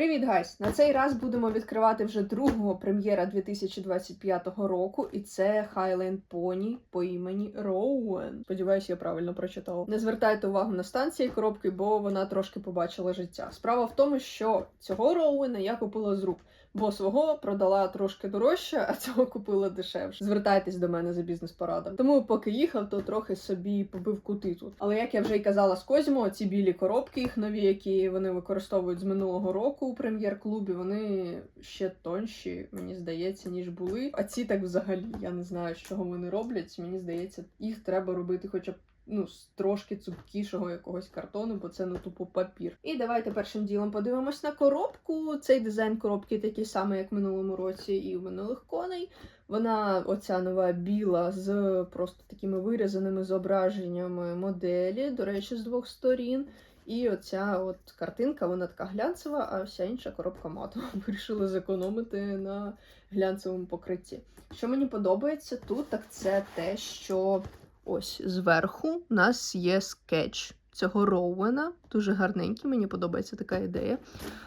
Привіт, гайс! На цей раз будемо відкривати вже другого прем'єра 2025 року, і це Highland Pony по імені Роуен. Сподіваюсь, я правильно прочитала. Не звертайте увагу на станції коробки, бо вона трошки побачила життя. Справа в тому, що цього Роуена я купила з рук. Бо свого продала трошки дорожче, а цього купила дешевше. Звертайтесь до мене за бізнес-порадом. Тому поки їхав, то трохи собі побив кути тут. Але як я вже й казала з Козімо, ці білі коробки, їх нові, які вони використовують з минулого року у прем'єр-клубі, вони ще тонші, мені здається, ніж були. А ці так взагалі я не знаю, з чого вони роблять. Мені здається, їх треба робити, хоча б. Ну, з трошки цупкішого якогось картону, бо це ну тупо папір. І давайте першим ділом подивимось на коробку. Цей дизайн коробки такий самий, як в минулому році, і в минулих коней. Вона, оця нова біла, з просто такими вирізаними зображеннями моделі, до речі, з двох сторін. І оця от картинка, вона така глянцева, а вся інша коробка матова. Вирішили зекономити на глянцевому покритті. Що мені подобається тут, так це те, що ось зверху у нас є скетч цього Роуена. Дуже гарненький, мені подобається така ідея.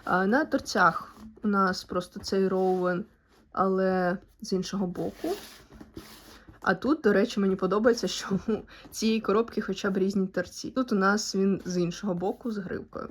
А на торцях у нас просто цей Роуен, але з іншого боку. А тут, до речі, мені подобається, що у цієї коробки хоча б різні торці. Тут у нас він з іншого боку з гривкою.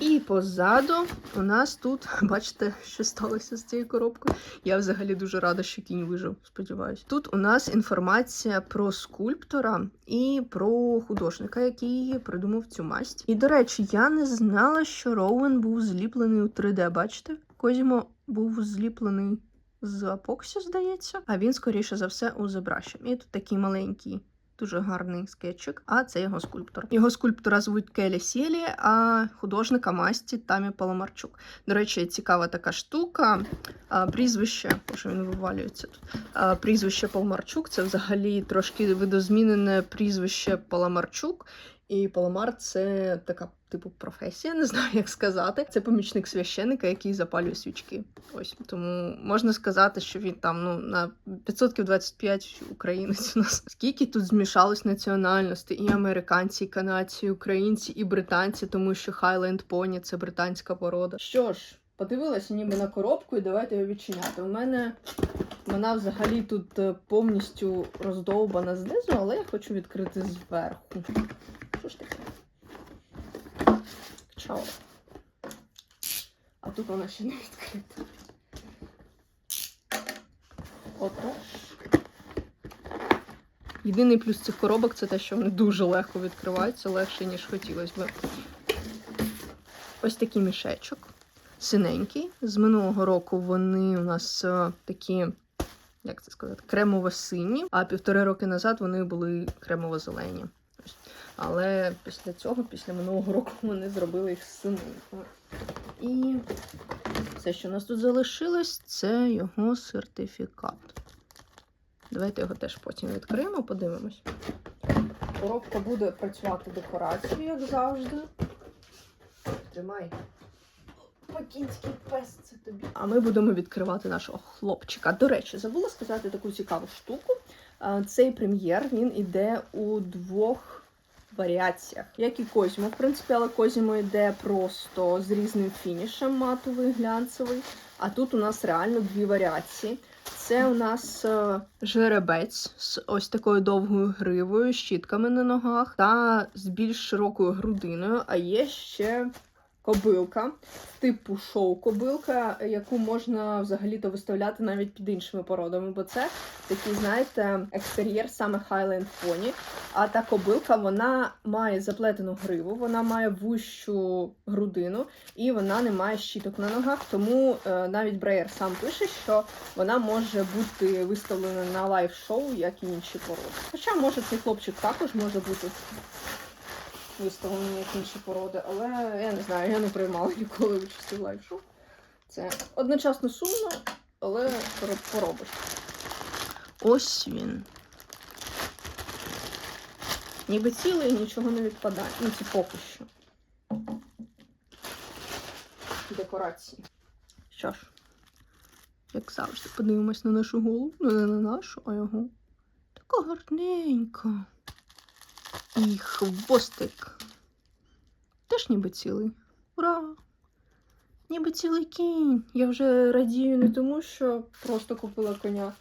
І позаду у нас тут, бачите, що сталося з цією коробкою. Я взагалі дуже рада, що кінь вижив, сподіваюся. Тут у нас інформація про скульптора і про художника, який придумав цю масть. І, до речі, я не знала, що Роуен був зліплений у 3D. Бачите? Козімо був зліплений з апоксі, здається, а він, скоріше за все, у Зебраші. І тут такий маленький. Дуже гарний скетчик, а це його скульптор. Його скульптора звуть Келі Сєлі, а художника масті Тамі Паламарчук. До речі, цікава така штука. Прізвище, боже, він вивалюється тут. Прізвище Паламарчук це взагалі трошки видозмінене прізвище Паламарчук. І Паламар це така типу професія, не знаю, як сказати. Це помічник священика, який запалює свічки. Ось тому можна сказати, що він там ну на 525 українець у нас. Скільки тут змішалось національностей, і американці, і канадці, і українці, і британці, тому що Highland Pony – це британська порода. Що ж, подивилася ніби на коробку, і давайте її відчиняти. У мене вона взагалі тут е, повністю роздовбана знизу, але я хочу відкрити зверху. Що ж таке? Чао. А тут вона ще не відкрита. Отож. Єдиний плюс цих коробок це те, що вони дуже легко відкриваються, легше, ніж хотілося б. Ось такий мішечок. Синенький. З минулого року вони у нас е, такі, як це сказати, кремово-сині, а півтори роки назад вони були кремово-зелені. Але після цього, після минулого року, вони зробили їх синенькими. І все, що у нас тут залишилось, це його сертифікат. Давайте його теж потім відкриємо, подивимось. Коробка буде працювати декорацією, як завжди. Тримай. Покінський пес це тобі. А ми будемо відкривати нашого хлопчика. До речі, забула сказати таку цікаву штуку. Цей прем'єр він іде у двох варіаціях, як і козьму, В принципі, але козьму йде просто з різним фінішем, матовий, глянцевий. А тут у нас реально дві варіації. Це у нас е, жеребець з ось такою довгою гривою, щітками на ногах та з більш широкою грудиною. А є ще кобилка, типу шоу-кобилка, яку можна взагалі-то виставляти навіть під іншими породами, бо це такий, знаєте, екстер'єр саме Highland Pony. А та кобилка вона має заплетену гриву, вона має вущу грудину і вона не має щіток на ногах. Тому е, навіть Бреєр сам пише, що вона може бути виставлена на лайв-шоу, як і інші породи. Хоча, може, цей хлопчик також може бути виставлені як інші породи, але я не знаю, я не приймала ніколи участі в лайв-шоу. Це одночасно сумно, але пороб- поробиш. Ось він. Ніби цілий, нічого не відпадає. Ну, це поки що. Декорації. Що ж, як завжди, подивимось на нашу голову. Ну, не на нашу, а його. Така гарненька. І хвостик. Теж ніби цілий. Ура! ніби цілий кінь. Я вже радію не тому, що просто купила коня,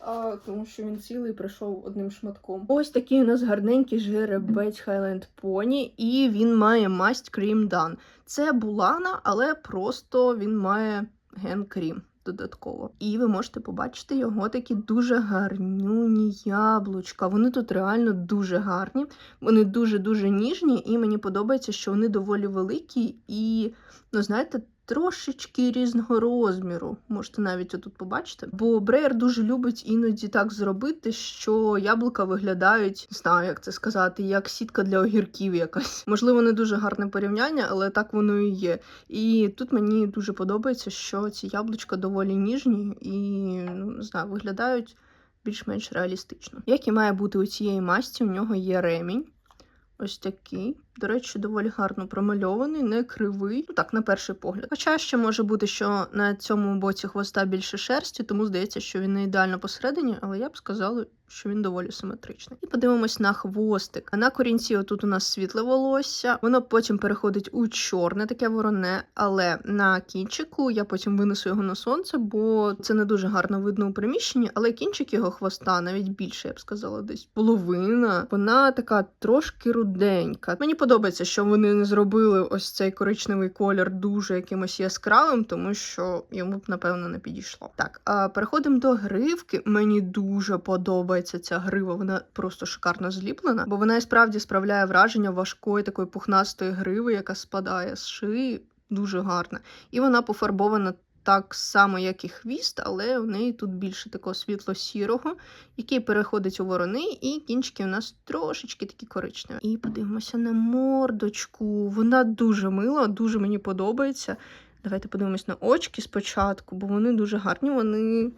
а тому, що він цілий прийшов одним шматком. Ось такий у нас гарненький жеребець Highland Pony, і він має масть Cream Done. Це булана, але просто він має ген крім додатково. І ви можете побачити його такі дуже гарнюні яблучка. Вони тут реально дуже гарні, вони дуже-дуже ніжні, і мені подобається, що вони доволі великі і, ну знаєте, трошечки різного розміру. Можете навіть отут побачити. Бо Брейер дуже любить іноді так зробити, що яблука виглядають, не знаю, як це сказати, як сітка для огірків якась. Можливо, не дуже гарне порівняння, але так воно і є. І тут мені дуже подобається, що ці яблучка доволі ніжні і ну, не знаю, виглядають більш-менш реалістично. Як і має бути у цієї масті, у нього є ремінь. Ось такий. До речі, доволі гарно промальований, не кривий. Ну так, на перший погляд. Хоча ще може бути, що на цьому боці хвоста більше шерсті, тому здається, що він не ідеально посередині, але я б сказала, що він доволі симетричний. І подивимось на хвостик. А на корінці отут у нас світле волосся, воно потім переходить у чорне, таке вороне, але на кінчику я потім винесу його на сонце, бо це не дуже гарно видно у приміщенні, але кінчик його хвоста навіть більше, я б сказала, десь половина. Вона така трошки руденька. Мені подобається, що вони не зробили ось цей коричневий колір дуже якимось яскравим, тому що йому б напевно не підійшло. Так, переходимо до гривки. Мені дуже подобається ця грива. Вона просто шикарно зліплена, бо вона і справді справляє враження важкої такої пухнастої гриви, яка спадає з шиї. Дуже гарна. І вона пофарбована так само, як і хвіст, але у неї тут більше такого світло-сірого, який переходить у ворони, і кінчики у нас трошечки такі коричневі. І подивимося на мордочку. Вона дуже мила, дуже мені подобається. Давайте подивимось на очки спочатку, бо вони дуже гарні, вони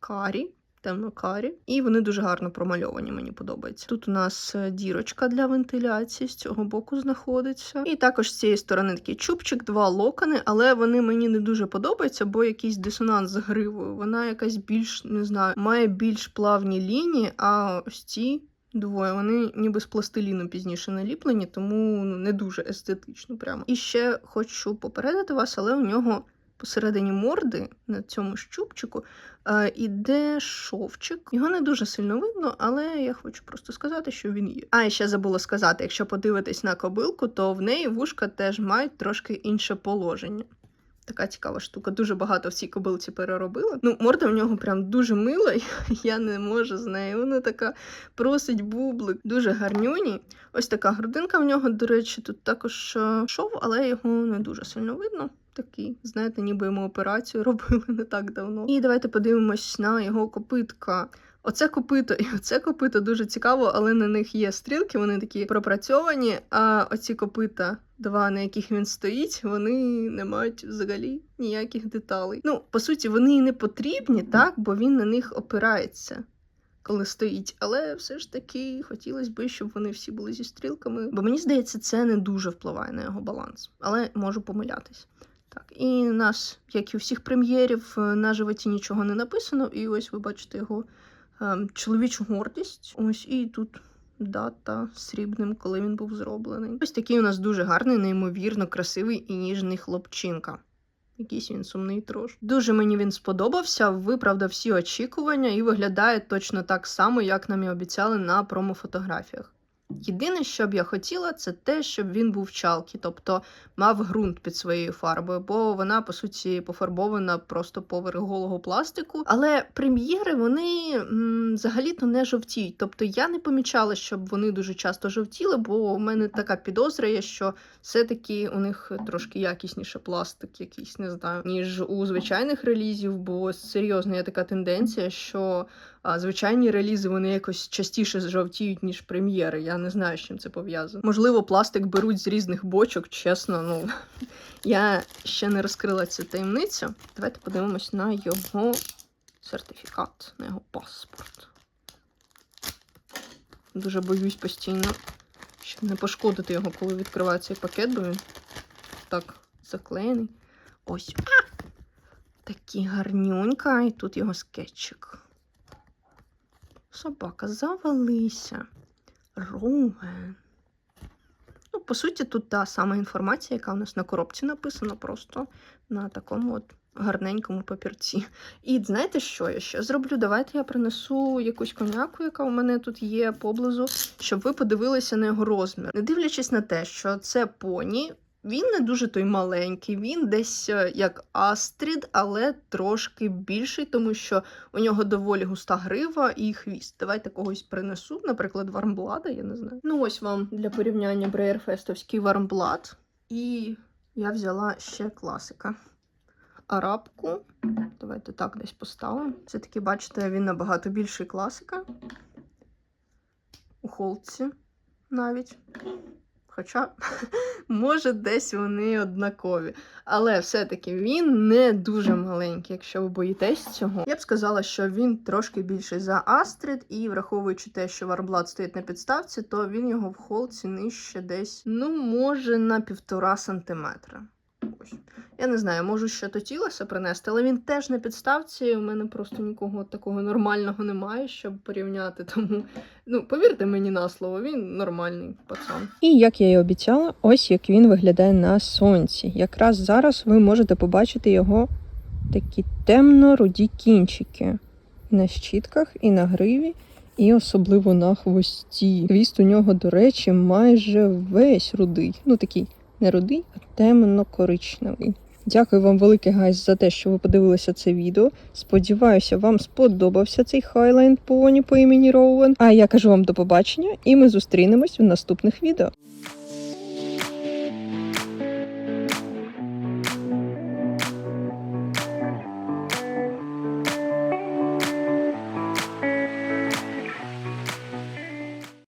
карі. Темно-карі, і вони дуже гарно промальовані, мені подобається. Тут у нас е, дірочка для вентиляції з цього боку знаходиться. І також з цієї сторони такий чубчик, два локони, але вони мені не дуже подобаються, бо якийсь дисонанс з гривою. Вона якась більш, не знаю, має більш плавні лінії, а ось ці Двоє, вони ніби з пластиліну пізніше наліплені, тому ну, не дуже естетично прямо. І ще хочу попередити вас, але у нього посередині морди на цьому щупчику е, іде шовчик. Його не дуже сильно видно, але я хочу просто сказати, що він є. А і ще забула сказати: якщо подивитись на кобилку, то в неї вушка теж мають трошки інше положення. Така цікава штука. Дуже багато в цій кобилці переробила. Ну, морда в нього прям дуже мила, я не можу з нею. Вона така просить бублик, дуже гарнюні. Ось така грудинка в нього, до речі, тут також е, шов, але його не дуже сильно видно. Такий, знаєте, ніби йому операцію робили не так давно. І давайте подивимось на його копитка. Оце копито і оце копито дуже цікаво, але на них є стрілки, вони такі пропрацьовані. А оці копита, два, на яких він стоїть, вони не мають взагалі ніяких деталей. Ну, по суті, вони і не потрібні, так, бо він на них опирається. Коли стоїть, але все ж таки хотілося б, щоб вони всі були зі стрілками. Бо мені здається, це не дуже впливає на його баланс, але можу помилятись. Так, і нас, як і у всіх прем'єрів, на животі нічого не написано, і ось ви бачите його ем, чоловічу гордість. Ось і тут дата срібним, коли він був зроблений. Ось такий у нас дуже гарний, неймовірно красивий і ніжний хлопчинка. Якийсь він сумний трош. Дуже мені він сподобався, виправдав всі очікування і виглядає точно так само, як нам і обіцяли на промофотографіях. Єдине, що б я хотіла, це те, щоб він був чалкі, тобто мав ґрунт під своєю фарбою, бо вона, по суті, пофарбована просто поверх голого пластику. Але прем'єри вони взагалі-то не жовтіють. Тобто я не помічала, щоб вони дуже часто жовтіли, бо у мене така підозра є, що все-таки у них трошки якісніше пластик, якийсь не знаю, ніж у звичайних релізів, бо серйозно є така тенденція, що звичайні релізи вони якось частіше жовтіють, ніж прем'єри. Я не знаю, з чим це пов'язано. Можливо, пластик беруть з різних бочок, чесно, ну я ще не розкрила цю таємницю. Давайте подивимось на його сертифікат, на його паспорт. Дуже боюсь постійно, щоб не пошкодити його, коли відкриваю цей пакет, бо він так заклеєний. Ось. А! Такий гарнюнька, і тут його скетчик. Собака, завалися. Роуен. Ну, по суті, тут та сама інформація, яка у нас на коробці написана, просто на такому от гарненькому папірці. І знаєте, що я ще зроблю? Давайте я принесу якусь коняку, яка у мене тут є поблизу, щоб ви подивилися на його розмір. Не дивлячись на те, що це поні. Він не дуже той маленький, він десь е, як Астрід, але трошки більший, тому що у нього доволі густа грива і хвіст. Давайте когось принесу, наприклад, вармблада, я не знаю. Ну, ось вам для порівняння Брейерфестовський вармблад. І я взяла ще класика. Арабку. Давайте так десь поставимо. Це таки, бачите, він набагато більший класика. У холці навіть. Хоча, може, десь вони однакові. Але все-таки він не дуже маленький, якщо ви боїтесь цього. Я б сказала, що він трошки більший за Астрид, і враховуючи те, що Варблад стоїть на підставці, то він його в холці нижче десь, ну, може, на півтора сантиметра. Ось. Я не знаю, можу ще то тілося принести, але він теж на підставці. У мене просто нікого такого нормального немає, щоб порівняти. Тому, ну, повірте мені на слово, він нормальний пацан. І як я і обіцяла, ось як він виглядає на сонці. Якраз зараз ви можете побачити його такі темно-руді кінчики на щітках і на гриві. І особливо на хвості. Хвіст у нього, до речі, майже весь рудий. Ну такий не рудий, а темно-коричневий. Дякую вам велике, гайс, за те, що ви подивилися це відео. Сподіваюся, вам сподобався цей хайлайн поні по імені Роуен. А я кажу вам до побачення, і ми зустрінемось в наступних відео.